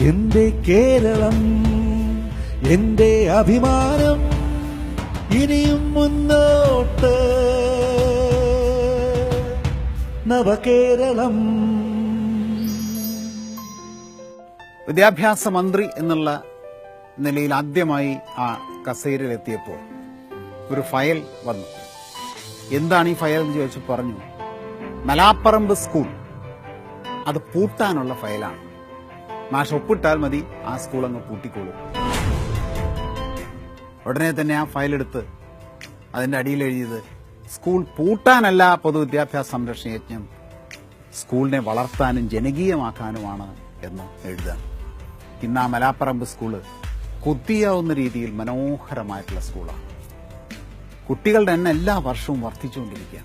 എന്റെ കേരളം എന്റെ അഭിമാനം ഇനിയും മുന്നോട്ട്. നവകേരളം. വിദ്യാഭ്യാസ മന്ത്രി എന്നുള്ള നിലയിൽ ആദ്യമായി ആ കസേരയിലെത്തിയപ്പോൾ ഒരു ഫയൽ വന്നു. എന്താണ് ഈ ഫയൽ എന്ന് ചോദിച്ചു പറഞ്ഞു. മലാപ്പറമ്പ് സ്കൂൾ. അത് പൂട്ടാനുള്ള ഫയലാണ്. മാഷ് ഒപ്പിട്ടാൽ മതി. ആ സ്കൂൾ അങ്ങ് പൂട്ടിക്കോളും. ഉടനെ തന്നെ ആ ഫയൽ എടുത്ത് അതിന്റെ അടിയിൽ എഴുതിയത് സ്കൂൾ പൂട്ടാനല്ല പൊതുവിദ്യാഭ്യാസ സംരക്ഷണ യജ്ഞം. സ്കൂളിനെ വളർത്താനും ജനകീയമാക്കാനുമാണ് എന്ന് എഴുതുക. ഇന്ന് ആ മലാപ്പറമ്പ് സ്കൂൾ കൊത്തിയാവുന്ന രീതിയിൽ മനോഹരമായിട്ടുള്ള സ്കൂളാണ് കുട്ടികളുടെ എണ്ണം എല്ലാ വർഷവും വർദ്ധിച്ചുകൊണ്ടിരിക്കുക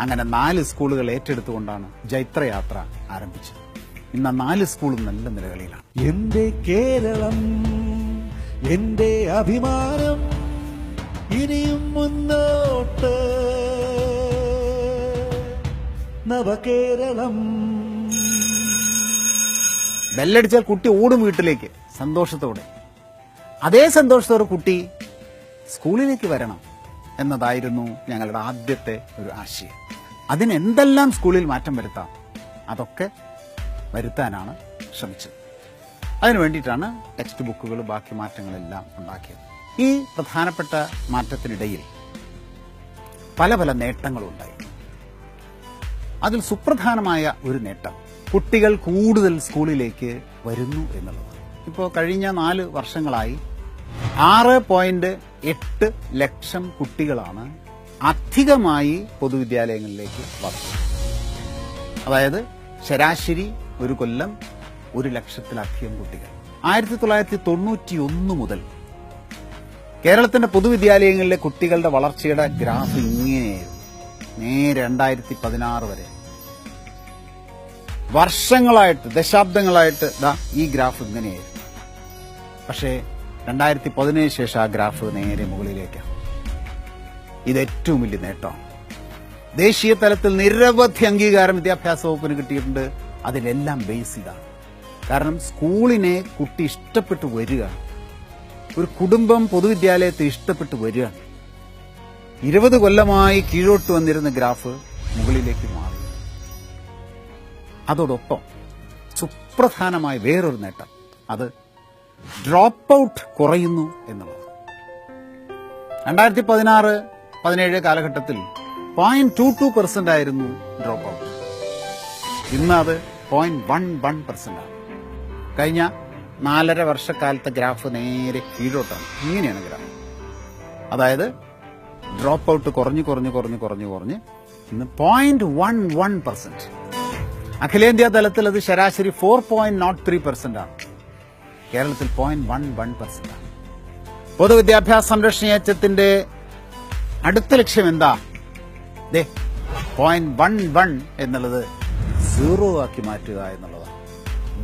അങ്ങനെ നാല് സ്കൂളുകൾ ഏറ്റെടുത്തുകൊണ്ടാണ് ജൈത്രയാത്ര ആരംഭിച്ചത്. ഇന്ന് ആ നാല് സ്കൂളും നല്ല നിലകളിലാണ്. എന്റെ കേരളം എന്റെ അഭിമാനം ഇനിയും മുന്നോട്ട്. നവകേരളം. ബെല്ലടിച്ചാൽ കുട്ടി ഓടും വീട്ടിലേക്ക് സന്തോഷത്തോടെ. അതേ സന്തോഷത്തോടെ കുട്ടി സ്കൂളിലേക്ക് വരണം എന്നതായിരുന്നു ഞങ്ങളുടെ ആദ്യത്തെ ഒരു ആശയം. അതിനെന്തെല്ലാം സ്കൂളിൽ മാറ്റം വരുത്താം? അതൊക്കെ വരുത്താനാണ് ശ്രമിച്ചത്. അതിനു വേണ്ടിയിട്ടാണ് ടെക്സ്റ്റ് ബുക്കുകൾ ബാക്കി മാറ്റങ്ങളെല്ലാം ഉണ്ടാക്കിയത്. ഈ പ്രധാനപ്പെട്ട മാറ്റത്തിനിടയിൽ പല പല നേട്ടങ്ങളുണ്ടായി. അതിൽ സുപ്രധാനമായ ഒരു നേട്ടം കുട്ടികൾ കൂടുതൽ സ്കൂളിലേക്ക് വരുന്നു എന്നുള്ളത് ഇപ്പോൾ കഴിഞ്ഞ നാല് വർഷങ്ങളായി ആറ് പോയിന്റ് എട്ട് ലക്ഷം കുട്ടികളാണ് അധികമായി പൊതുവിദ്യാലയങ്ങളിലേക്ക് വന്നത്. അതായത് ശരാശരി ഒരു കൊല്ലം ഒരു ലക്ഷത്തിലധികം കുട്ടികൾ. ആയിരത്തി തൊള്ളായിരത്തി തൊണ്ണൂറ്റി ഒന്ന് മുതൽ കേരളത്തിന്റെ പൊതുവിദ്യാലയങ്ങളിലെ കുട്ടികളുടെ വളർച്ചയുടെ ഗ്രാഫ് ഇങ്ങനെയായിരുന്നു. നേ രണ്ടായിരത്തി പതിനാറ് വരെ. വർഷങ്ങളായിട്ട് ദശാബ്ദങ്ങളായിട്ട് ദാ ഈ ഗ്രാഫ് ഇങ്ങനെയായിരുന്നു. പക്ഷേ രണ്ടായിരത്തി പതിനേഴ് ശേഷം ആ ഗ്രാഫ് നേരെ മുകളിലേക്കാണ്. ഇത് ഏറ്റവും വലിയ നേട്ടമാണ്. ദേശീയ തലത്തിൽ നിരവധി അംഗീകാരം വിദ്യാഭ്യാസ വകുപ്പിന് കിട്ടിയിട്ടുണ്ട്. അതിലെല്ലാം ബേസ് ഇതാണ് കാരണം സ്കൂളിനെ കുട്ടി ഇഷ്ടപ്പെട്ട് വരികയാണ് ഒരു കുടുംബം പൊതുവിദ്യാലയത്തെ ഇഷ്ടപ്പെട്ട് വരികയാണ് ഇരുപത് കൊല്ലമായി കീഴോട്ട് വന്നിരുന്ന ഗ്രാഫ് മുകളിലേക്ക് മാറി. അതോടൊപ്പം സുപ്രധാനമായ വേറൊരു നേട്ടം അത് ഡ്രോപ്പ് ഔട്ട് കുറയുന്നു എന്നുള്ളത് രണ്ടായിരത്തി പതിനാറ് പതിനേഴ് കാലഘട്ടത്തിൽ പോയിന്റ് ടു ടു പെർസെന്റ് ആയിരുന്നു ഡ്രോപ്പ് ഔട്ട് ഇന്ന് അത് പോയിന്റ് വൺ വൺ പെർസെന്റ് ആണ്. കഴിഞ്ഞ നാലര വർഷക്കാലത്തെ ഗ്രാഫ് നേരെ കീഴോട്ടാണ്. ഇങ്ങനെയാണ് ഗ്രാഫ്. അതായത് ഡ്രോപ്പ് ഔട്ട് കുറഞ്ഞു കുറഞ്ഞു കുറഞ്ഞു കുറഞ്ഞു കുറഞ്ഞ് ഇന്ന് പോയിന്റ് വൺ വൺ പെർസെന്റ് അഖിലേന്ത്യാ തലത്തിൽ അത് ശരാശരി four point nought three percent ആണ്. കേരളത്തിൽ പോയിന്റ് വൺ വൺ പെർസെന്റ് ആണ്. പൊതുവിദ്യാഭ്യാസ സംരക്ഷണ യജ്ഞത്തിന്റെ അടുത്ത ലക്ഷ്യം എന്താ? ദേ പോയിന്റ് വൺ വൺ എന്നുള്ളത് സീറോ ആക്കി മാറ്റുക എന്നുള്ളതാണ്.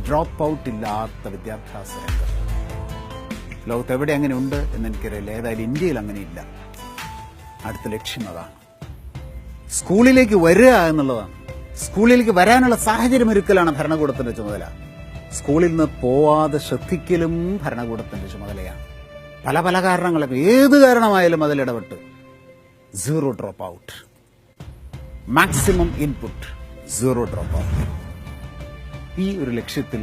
ഡ്രോപ്പ് ഔട്ട് ഇല്ലാത്ത വിദ്യാഭ്യാസ രംഗം. ലോകത്ത് എവിടെ അങ്ങനെ ഉണ്ട് എന്ന് എനിക്കറിയില്ല. ഏതായാലും ഇന്ത്യയിൽ അങ്ങനെ ഇല്ല. അടുത്ത ലക്ഷ്യം അതാണ്. സ്കൂളിലേക്ക് വരിക എന്നുള്ളതാണ്. സ്കൂളിലേക്ക് വരാനുള്ള സാഹചര്യം ഒരുക്കലാണ് ഭരണകൂടത്തിന്റെ ചുമതല. സ്കൂളിൽ നിന്ന് പോവാതെ ശ്രദ്ധിക്കലും ഭരണകൂടത്തിന്റെ ചുമതലയാണ്. പല പല കാരണങ്ങളൊക്കെ. ഏത് കാരണമായാലും അതിലിടപെട്ട് zero drop out maximum input zero drop out ഈ ഒരു ലക്ഷ്യത്തിൽ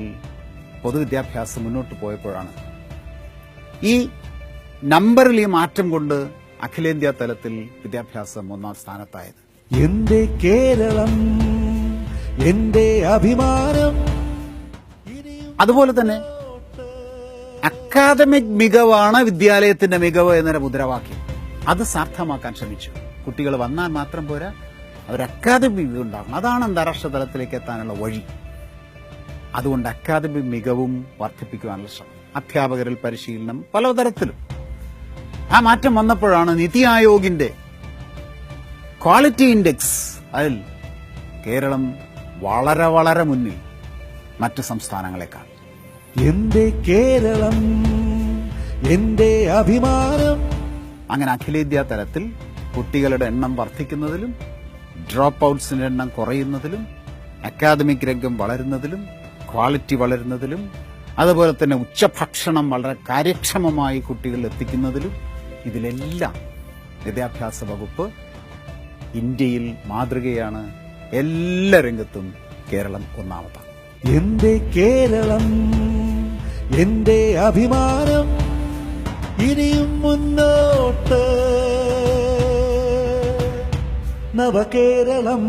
പൊതുവിദ്യാഭ്യാസം മുന്നോട്ട് പോയപ്പോഴാണ്. ഈ നമ്പറിൽ ഈ മാറ്റം കൊണ്ട് അഖിലേന്ത്യാ തലത്തിൽ വിദ്യാഭ്യാസം ഒന്നാം സ്ഥാനത്തായത്. എന്റെ കേരളം എന്റെ അഭിമാനം അതുപോലെ തന്നെ അക്കാദമിക് മികവാണ് വിദ്യാലയത്തിന്റെ മികവ് എന്നൊരു മുദ്രാവാക്യം. അത് സാർത്ഥമാക്കാൻ ശ്രമിച്ചു. കുട്ടികൾ വന്നാൽ മാത്രം പോരാ അവർ അക്കാദമി വ്യൂ ഉണ്ടാകണം അതാണ് അന്താരാഷ്ട്ര തലത്തിലേക്ക് എത്താനുള്ള വഴി. അതുകൊണ്ട് അക്കാദമി മികവും വർദ്ധിപ്പിക്കുവാനുള്ള ശ്രമം. അധ്യാപകരിൽ പരിശീലനം പലതരത്തിലും. ആ മാറ്റം വന്നപ്പോഴാണ് നിതി ആയോഗിന്റെ ക്വാളിറ്റി ഇൻഡെക്സ് അതിൽ കേരളം വളരെ വളരെ മുന്നിൽ മറ്റു സംസ്ഥാനങ്ങളെക്കാൾ എന്റെ കേരളം എന്റെ അഭിമാനം. അങ്ങനെ അഖിലേന്ത്യാ തലത്തിൽ കുട്ടികളുടെ എണ്ണം വർദ്ധിക്കുന്നതിലും ഡ്രോപ്പ് ഔട്ട്സിന്റെ എണ്ണം കുറയുന്നതിലും അക്കാദമിക് രംഗം വളരുന്നതിലും ക്വാളിറ്റി വളരുന്നതിലും അതുപോലെ തന്നെ ഉച്ചഭക്ഷണം വളരെ കാര്യക്ഷമമായി കുട്ടികളിൽ എത്തിക്കുന്നതിലും ഇതിലെല്ലാം വിദ്യാഭ്യാസ വകുപ്പ് ഇന്ത്യയിൽ മാതൃകയാണ്. എല്ലാ രംഗത്തും കേരളം ഒന്നാമതാണ്. എന്റെ കേരളം? എന്റെ അഭിമാനം? ഇനിയും മുന്നോട്ട് നവകേരളം